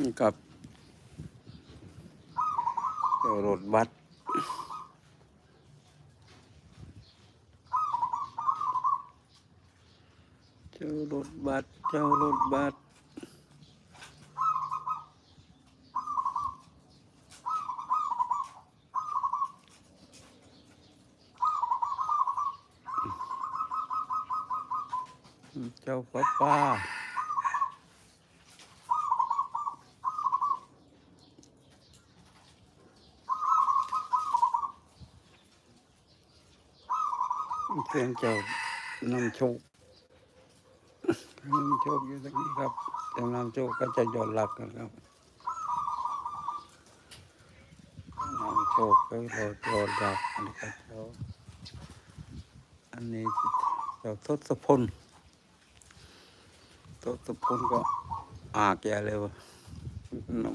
นี่กับเจ้ารถบัสเจ้ารถบัสเจ้ารถบัสเจ้าป้าป้า เสียงเจ้านำโชคนำโชคอยู่ตรงนี้ครับเจ้านำโชคก็จะหย่อนหลักกันครับนำโชคก็เราหย่อนหลักนะครับเจ้าอันนี้เจ้าทศพลทศพลก็อากแย่เลยวะ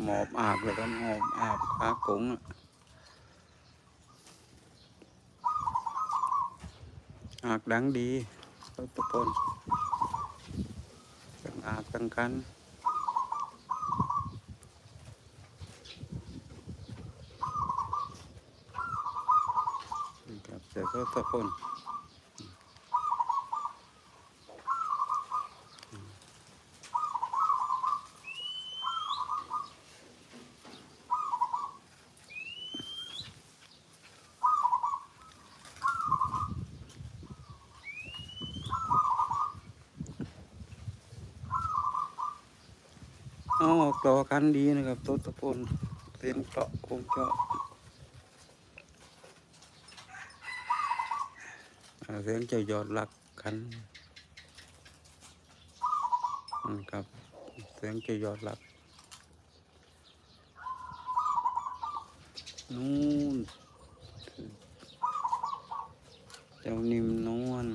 หมอบอากแล้วก็หมอบอาบขากุ้งอะ หากดังดีรถตะปนทั้งอากทั้งกันครับเจอรถตะปน เอาออกต่อกันดีนะครับรถตะปนเสียงเจาะคงเจาะเสียงเจ้ายอดหลักคันอืมครับเสียงเจ้ายอดหลักนู่นเจ้านิ่มนวล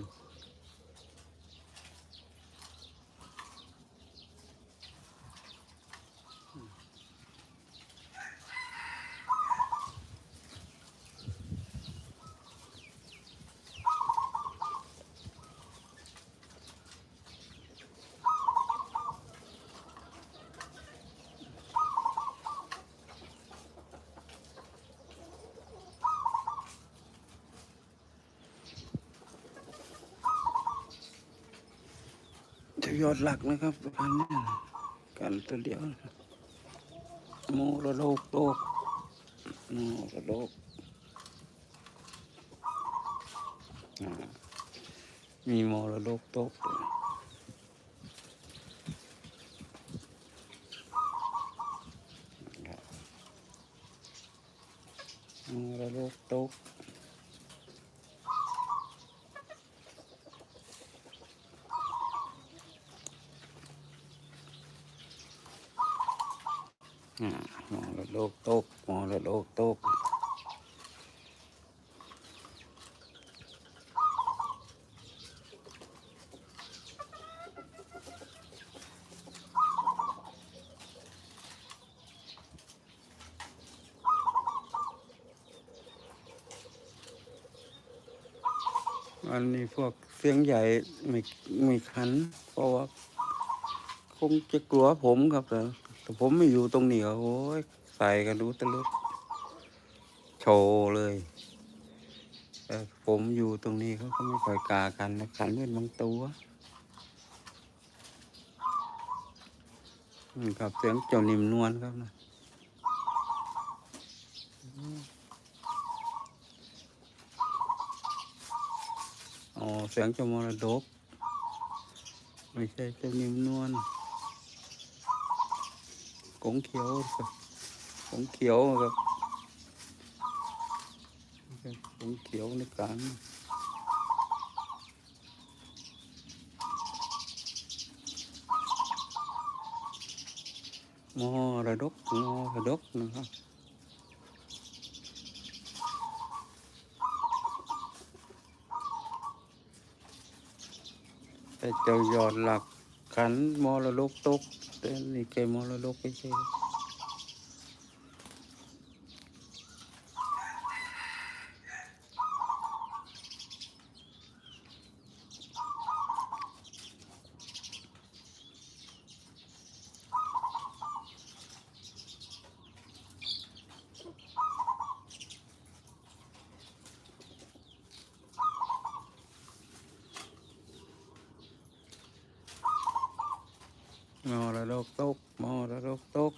จะ ยอดหลักนะครับพันนี้กันตัวเดียวนะครับโมระโลกโลกโมระโลกมีโมระโลกโตกด้วยนะครับโมระโลกโตก มองระโลกโตกมองระโลกโตกอันนี้พวกเสียงใหญ่ไม่ไม่ขัน เพราะว่า คงจะกลัวผมครับแต่ แต่ผมไม่อยู่ตรงนี้โอ้ยใส่กันรู้ตะลุดโชว์เลยแต่ผมอยู่ตรงนี้เขาก็ไม่ค่อยกากันนะขันเป็นบางตัวอืมครับเสียงเจ้านิ่มนวลครับนะอ๋อเสียงเจ้ามรดกไม่ใช่เจ้านิ่มนวล กงเขียวครับกงเขียวครับกงเขียวในกลางมอระดกมอระดกนะครับแต่เจ้ายอดหลักขันมรดกตก แต่นี่แกม ม่ใช่มอรดกตกมอรดกตก